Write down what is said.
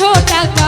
একশো